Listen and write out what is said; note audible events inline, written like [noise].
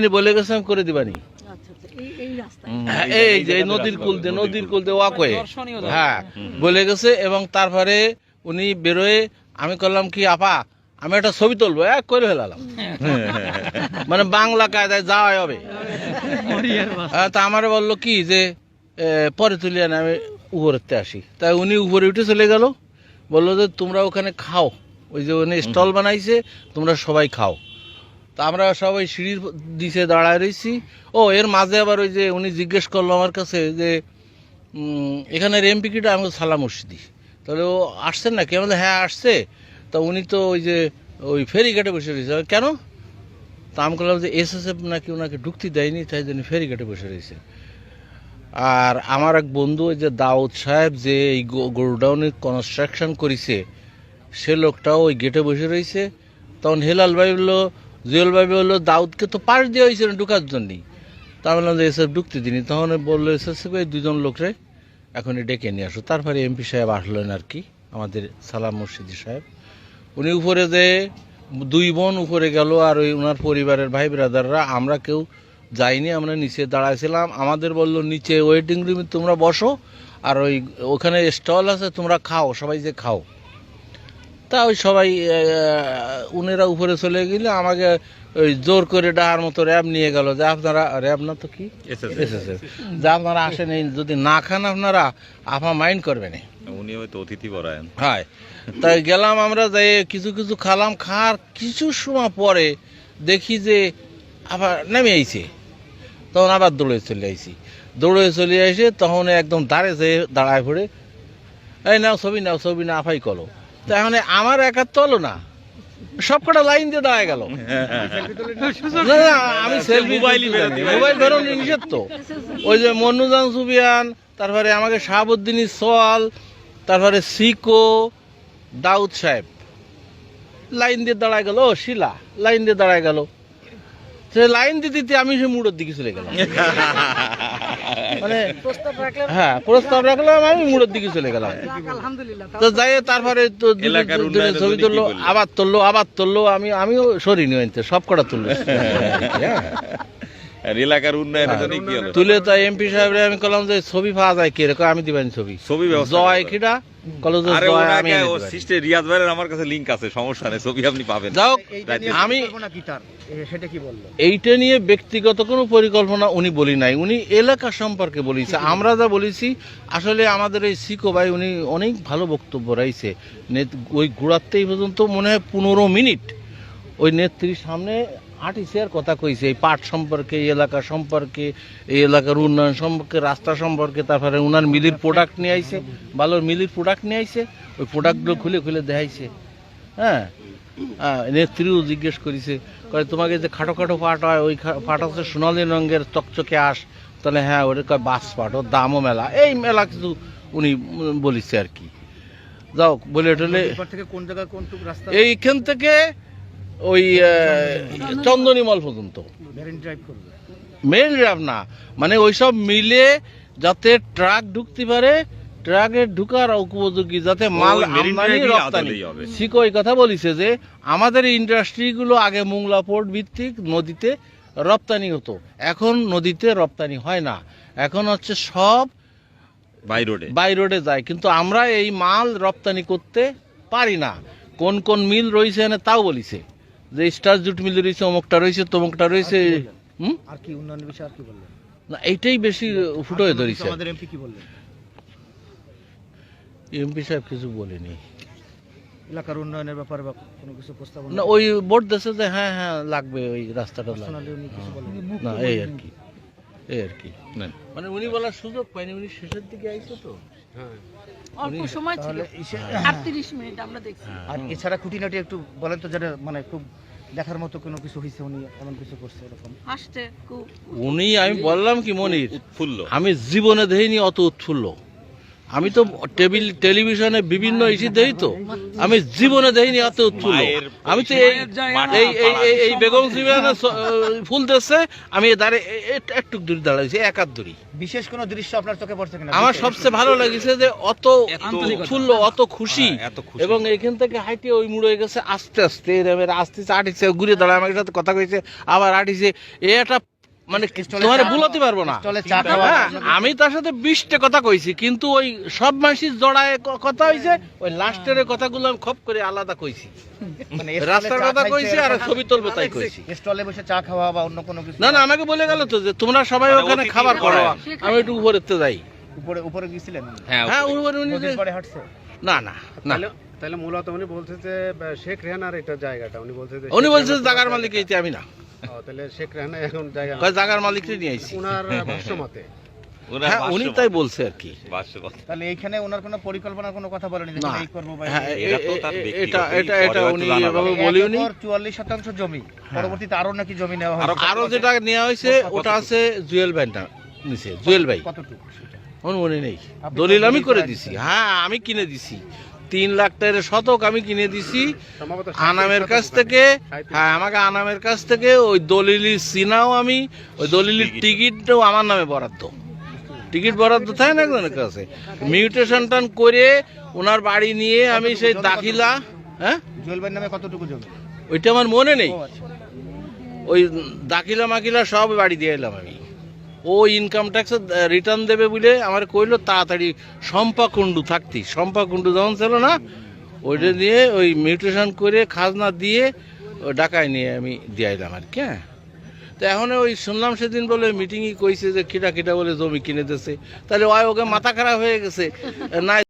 উনি বলে গেছে আমি করে দিবানি। আচ্ছা আচ্ছা এই এই হ্যাঁ, এই যে এই নদীর কুল দিয়ে নদীর কুল। দিয়ে ওয়াক হয়ে হ্যাঁ বলে গেছে এবং তারপরে উনি বেরোয় আমি করলাম কি আপা আমি একটা ছবি তুলবো এক করে ফেলালাম। [laughs] মানে বাংলা কায়দায় যাওয়াই হবে। হ্যাঁ, তা আমার বলল কি যে পরে তুলিয়ে না আমি উপরেতে আসি। তাই উনি উপরে উঠে চলে গেল বলল যে তোমরা ওখানে খাও। ওই যে ওখানে স্টল বানাইছে তোমরা সবাই খাও। তা আমরা সবাই সিঁড়ির দিছে দাঁড়ায় রয়েছি ও, এর মাঝে আবার ওই যে উনি জিজ্ঞেস করল আমার কাছে যে এখানের এমপি কিটা আমি সালাম মুর্শিদি তাহলে ও আসছেন না কেন হ্যাঁ আসছে। তা উনি তো ওই যে, ওই ফেরিঘাটে বসে রয়েছে। কেন? তা আমি বললাম যে, এসএসএফ নাকি ওনাকে ঢুকতে দেয়নি, তাই জন্য ফেরিঘাটে বসে রয়েছে। আর আমার এক বন্ধু, ওই যে দাউদ সাহেব যে এই গো- গোডাউনের কনস্ট্রাকশন করেছে, সে লোকটাও ওই গেটে বসে রয়েছে। তখন হেলাল ভাই বলল জুয়েল ভাই বলল, দাউদকে তো পাশ দিয়ে হয়েছিল ঢুকার জন্যই। তা বললাম যে এসব ঢুকতে দিনি তখন বলল এসএসএফ এই দুজন লোকরে এখনই ডেকে নিয়ে আসো। তারপরে এমপি সাহেব আসলেন আর কি, আমাদের সালাম মুর্শিদি সাহেব। উনি উপরে যে দুই বোন উপরে গেল আর ওই ওনার পরিবারের ভাই ব্রাদাররা, আমরা কেউ যাইনি, আমরা নিচে দাঁড়াইছিলাম। আমাদের বলল, নিচে ওয়েটিং রুমে তোমরা বসো, আর ওই ওখানে স্টল আছে, তোমরা খাও, সবাই যে খাও। তা ওই সবাই উনেরা উপরে চলে গেলে আমাকে ওই জোর করে ডাহার মতো র্যাব নিয়ে গেল যে আপনারা র্যাব না তো কি? SSF, যে আপনারা আসেন এই যদি না খান আপনারা আপনার মাইন্ড করবেন না। উনি হয়তো অতিথি পরায়ণ। হয়। তাই গেলাম আমরা যাই কিছু কিছু খালাম খার কিছু সময় পরে দেখি যে আবার নেমে আইছে। তখন আবার দৌড়ে চলে আইছি। দৌড়ে চলে এসে তখন একদম দাঁড়ে যেয়ে দাঁড়ায় পড়ে এই নাও ছবি নাও ছবি না আফাই কলো তা এখন আমার একা চলো না। সব কটা লাইন দিয়ে দাঁড়ায় গেল। না না আমি সেলফি। মোবাইল ধরো নিষেধ তো। ওই যে মনুজান সুবিয়ান তারপরে আমাকে শাহাবুদ্দিন সোয়াল তারপরে সিকো দাউদ সাহেব। লাইন দিয়ে দাঁড়ায় গেল ও শিলা লাইন দিয়ে দাঁড়ায় গেল। সে লাইন দিতে দিতে আমি সে মুড়োর দিকে চলে গেলাম। মানে হ্যাঁ প্রস্তাব রাখলাম আমি মুড়োর দিকে চলে গেলাম। তো যাই তারপরে তো ছবি তুললো আবার তুললো আবার তুললো আমি আমিও সরিনি সব কটা তুললো। হ্যাঁ। [laughs] এলাকার উন্নয়নের জন্য কি হলো? তুলে তাই এমপি সাহেবরে আমি কলাম যে ছবি পাওয়া যায় কি এরকম? আমি দিবেন ছবি। ছবি ব্যবস্থা জয় করতে কিটা? কলো যে আরে জয় আমি ওনাকে এনে ও দিবানি। সিস্টার রিয়াজ ভাইয়ের আমার কাছে লিংক আছে সমস্যা নেই ছবি আপনি পাবেন। এইটা নিয়ে আমি পরিকল্পনা কি তার এ- সেটা কি বলল? এইটা নিয়ে ব্যক্তিগত কোনো পরিকল্পনা উনি বলি নাই। উনি এলাকা সম্পর্কে বলেছে আমরা যা বলেছি আসলে আমাদের এই সিকো ভাই উনি অনেক ভালো বক্তব্য রাইছে। ওই ঘোরাতেই পর্যন্ত মনে হয় পনেরো মিনিট। ওই নেত্রীর সামনে আটিছে আর কথা কইছে এই পাট সম্পর্কে এই এলাকা সম্পর্কে এই এলাকার উন্নয়ন সম্পর্কে রাস্তা সম্পর্কে তারপরে উনার মিলির প্রোডাক্ট নিয়ে আইছে ভালো মিলির প্রোডাক্ট নিয়ে আইছে ওই প্রোডাক্টগুলো খুলে খুলে দেখাইছে। হ্যাঁ? নেত্রীও জিজ্ঞেস করেছে কয় তোমাকে যে খাটো খাটো পাট হয় ওই পাট হচ্ছে সোনালি রঙের চকচকে আস তাহলে হ্যাঁ ওটা কয় বাস পাট ওর দামও মেলা। এই মেলা কিছু উনি বলিছে আর কি। যাও বলে টলে এইখান থেকে ওই চন্দনীমল পর্যন্ত। ভ্যারেন ড্রাইভ না মানে ওইসব মিলে যাতে ট্রাক ঢুকতে পারে ট্রাকে ঢুকার উপযোগী যাতে মাল আমদানি রপ্তানি। সিকো এই কথা বলিছে যে আমাদের ইন্ডাস্ট্রিগুলো আগে মোংলা পোর্ট ভিত্তিক নদীতে রপ্তানি হতো। এখন নদীতে রপ্তানি হয় না। এখন হচ্ছে সব বাইরোডে বাইরোডে যায়। কিন্তু আমরা এই মাল রপ্তানি করতে পারি না। কোন কোন মিল রয়েছে তাও বলিছে। যে স্টার জুট মিল রয়েছে অমুকটা রয়েছে তমুকটা রয়েছে। হুম? আর কি উন্নয়নের বিষয়ে আর কি বললেন? না এইটাই বেশি ফুটো হয়ে ধরেছে। আমাদের এমপি কি বললেন? এমপি সাহেব কিছু বলেনি। এলাকার উন্নয়নের ব্যাপারে বা কোনো কিছু প্রস্তাবনা? না ওই বোর্ড দেশে যে হ্যাঁ হ্যাঁ লাগবে ওই রাস্তাটা লাগবে। Personally উনি কিছু বলেন না এই আর কি এই আর কি মানে উনি বলার সুযোগ পাইনি উনি শেষের দিকে আইছে তো। অল্প সময় ছিল। মিনিট আমরা দেখছি। আর এছাড়া খুঁটিনাটি একটু বলেন তো যেটা মানে খুব দেখার মতো কোনো কিছু হয়েছে উনি এমন কিছু করছে এরকম? আসতে উনি আমি বললাম কি মনির উৎফুল্ল। আমি জীবনে দেখিনি অত উৎফুল্ল। আমি তো টেবিল টেলিভিশনে বিভিন্ন ইস্যু দেই তো আমি জীবনে দেখিনি এত উচ্ছুল আমি তো এই এই এই বেগম সিমিয়ানে ফুল দিচ্ছে আমি দাঁড়ে একটু দূরে দাঁড়াইছি এক হাত দূরি বিশেষ কোনো দৃশ্য আপনার চোখে পড়ছে কিনা আমার সবচেয়ে ভালো লাগছে যে অত উৎফুল্ল অত খুশি হ্যাঁ, এত খুশি। এবং এখান থেকে হাইটে ওই মুড়ে গেছে আস্তে আস্তে এরমের আস্তে আস্তে আটিছে ঘুরে দাঁড়ায় আমার সাথে কথা কইছে আবার আটিছে এটা মানে তোমার বলতে পারব না। স্টলে চা খাওয়া হ্যাঁ, আমি তার সাথে বিশটা কথা কইছি কিন্তু ওই সব মানুষের জড়ায় কথা হইছে ওই লাস্টের কথাগুলো আমি খপ করে আলাদা কইছি। মানে রাস্তার কথা কইছি আর ছবি তুলবো তাই কইছি। স্টলে বসে চা খাওয়া বা অন্য কোনো কিছু না না আমাকে বলে গেল তো যে তোমরা সবাই মানে ওখানে খাবার করো আমি একটু উপরেতে যাই। উপরে উপরে গিয়েছিলেন? হ্যাঁ হ্যাঁ উপরে উনি যে- পাড়ে হাঁটছে। না না না। তাহলে মূলত উনি বলছে যে শেখ রেহানার এটা জায়গাটা। উনি বলছে যে উনি বলছে জাগার মালিক এইতে আমি না। তাহলে শেখ রেহানা এখন জায়গা না। মালিককে নিয়ে আইছি উনার ভাষ্য হ্যাঁ উনি তাই বলছে আর কি। তাহলে এইখানে ওনার কোনো পরিকল্পনার কোনো কথা বলেনি এই করব বা হ্যাঁ এটা তো এ- তার এ- ব্যক্তিগত, এটা এটা পরে এটা হয়তো উনি এভাবে এক বলিওনি। চুয়াল্লিশ শতাংশ জমি। পরবর্তীতে আরও নাকি জমি নেওয়া আরও আরও যেটা নেওয়া হয়েছে ওটা আছে জুয়েল ভাইটা জুয়েল ভাই। কতটুকু মনে নেই। দলিল আমি করে করে দিছি। হ্যাঁ আমি কিনে দিছি। তিন লাখ টাকার শতক আমি কিনে দিছি। আনামের কাছ থেকে হ্যাঁ আমাকে আনামের কাছ থেকে ওই দলিলি সিনাও আমি ওই দলিলির টিকিটটাও আমার নামে বরাদ্দ। টিকিট বরাদ্দ থাকে না একজনের কাছে। মিউটেশন টান করে ওনার বাড়ি নিয়ে আমি সেই দাখিলা হ্যাঁ? নামে কতটুকু জমি ওইটা আমার মনে নেই। আচ্ছা। ওই দাখিলা মাকিলা সব বাড়ি দিয়ে এলাম আমি। ও ইনকাম ট্যাক্সের রিটার্ন দেবে বলে আমার কইলো, তাড়াতাড়ি শম্পা কুণ্ডু থাকতি। শম্পা কুণ্ডু যখন ছিল না, ওইটা দিয়ে ওই মিউটেশন করে খাজনা দিয়ে ডাকায় নিয়ে আমি দিয়ে দিলাম আর কি হ্যাঁ। তো এখন ওই শুনলাম সেদিন বলে মিটিংই কইছে যে কিটা কিটা বলে জমি কিনে দিছে। তাহলে ওই ওকে মাথা খারাপ হয়ে গেছে। না [laughs]